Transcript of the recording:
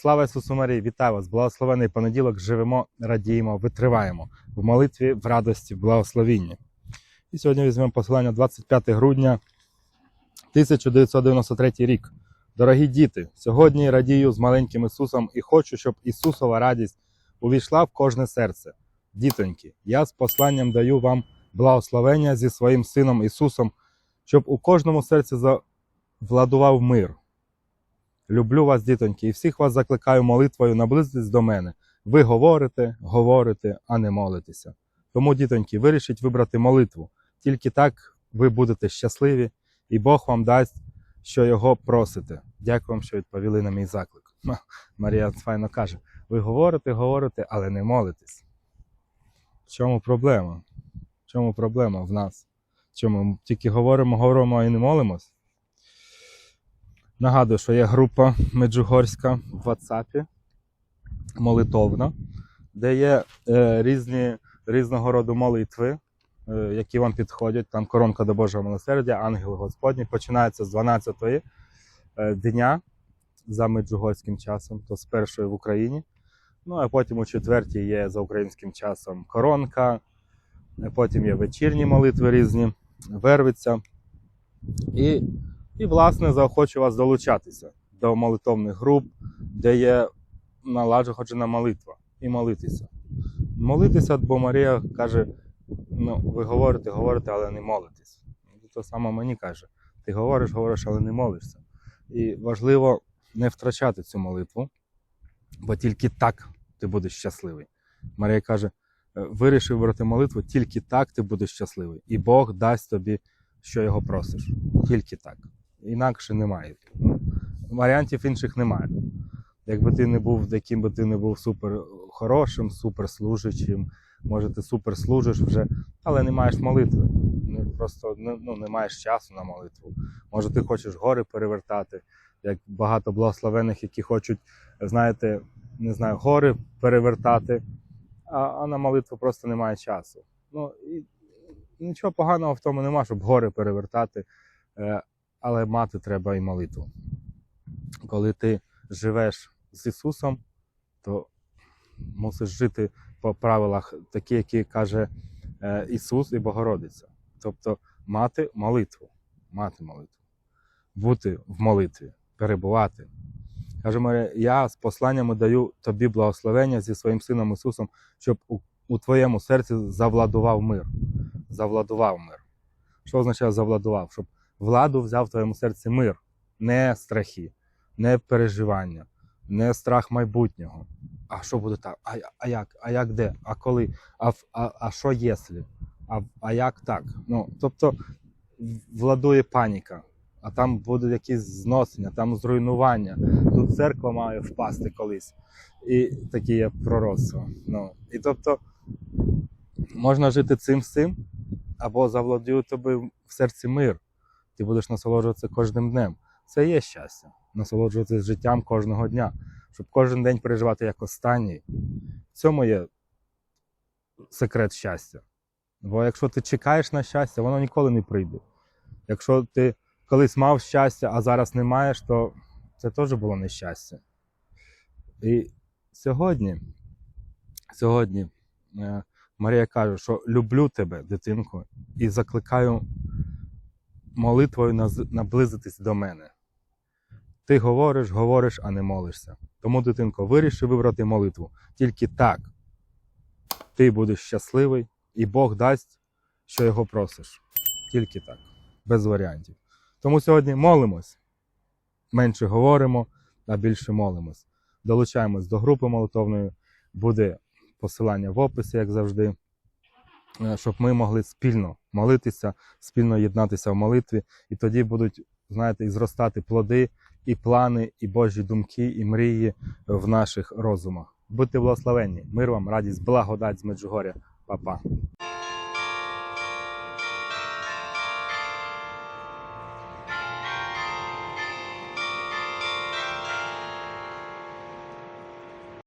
Слава Ісусу Марії! Вітаю вас! Благословений понеділок! Живемо, радіємо, витриваємо в молитві, в радості, в благословінні. І сьогодні візьмемо посилання 25 грудня 1993 рік. Дорогі діти, сьогодні радію з маленьким Ісусом і хочу, щоб Ісусова радість увійшла в кожне серце. Дітоньки, я з посланням даю вам благословення зі своїм Сином Ісусом, щоб у кожному серці завладував мир. Люблю вас, дітоньки, і всіх вас закликаю молитвою наблизитись до мене. Ви говорите, говорите, а не молитеся. Тому, дітоньки, вирішіть вибрати молитву. Тільки так ви будете щасливі, і Бог вам дасть, що його просите. Дякую вам, що відповіли на мій заклик. Марія файно каже: ви говорите, говорите, але не молитесь. В чому проблема? В чому проблема в нас? Чому ми тільки говоримо, говоримо і не молимось? Нагадую, що є група Меджугорська в WhatsApp, молитовна, де є е, різні, різного роду молитви, е, які вам підходять. Там коронка до Божого милосердя, ангел Господній. Починається з 12-ї е, дня за меджугорським часом, то з першої в Україні. Ну а потім у четвертій є за українським часом коронка, е, потім є вечірні молитви різні, вервиця. І і, власне, заохочу вас долучатися до молитовних груп, де є налагоджена молитва, і молитися. Молитися, бо Марія каже: ну, ви говорите, говорите, але не молитесь. І то саме мені каже: ти говориш, говориш, але не молишся. І важливо не втрачати цю молитву, бо тільки так ти будеш щасливий. Марія каже: «Е, вирішив брати молитву, тільки так ти будеш щасливий. І Бог дасть тобі, що його просиш. Тільки так інакше немає. Варіантів інших немає. Якби ти не був, яким би ти не був супер хорошим, супер служачим, може ти супер служиш вже, але не маєш молитви. Просто ну, не маєш часу на молитву. Може, ти хочеш гори перевертати, як багато благословених, які хочуть, знаєте, не знаю, гори перевертати, а, а на молитву просто немає часу. Ну, і нічого поганого в тому нема, щоб гори перевертати. Але мати треба і молитву. Коли ти живеш з Ісусом, то мусиш жити по правилах, такі, які каже е, Ісус і Богородиця. Тобто мати молитву, мати молитву, бути в молитві, перебувати. Каже Марія, я з посланнями даю тобі благословення зі своїм сином Ісусом, щоб у, у твоєму серці завладував мир. Завладував мир. Що означає завладував? Щоб владу взяв в твоєму серці мир, не страхи, не переживання, не страх майбутнього. А що буде так? А, а як? А як де? А коли? А а, а що якщо? А, а як так? Ну, тобто владує паніка, а там буде якісь зносення, там зруйнування. Тут церква має впасти колись. І такі є пророцтва. Ну, і тобто можна жити цим цим, або завладує тобі в серці мир ти будеш насолоджуватися кожним днем. Це є щастя, насолоджуватися життям кожного дня, щоб кожен день переживати як останній. В цьому є секрет щастя. Бо якщо ти чекаєш на щастя, воно ніколи не прийде. Якщо ти колись мав щастя, а зараз не маєш, то це теж було нещастя. І сьогодні, сьогодні е, Марія каже, що люблю тебе, дитинку, і закликаю молитвою наблизитись до мене. Ти говориш, говориш, а не молишся. Тому, дитинко, вирішив вибрати молитву. Тільки так ти будеш щасливий, і Бог дасть, що його просиш. Тільки так, без варіантів. Тому сьогодні молимось. Менше говоримо, а більше молимось. Долучаємось до групи молитовної, буде посилання в описі, як завжди. Е, щоб ми могли спільно молитися, спільно єднатися в молитві, і тоді будуть, знаєте, і зростати плоди, і плани, і Божі думки, і мрії в наших розумах. Будьте благословенні! Мир вам, радість, благодать з Меджугоря. Па-па.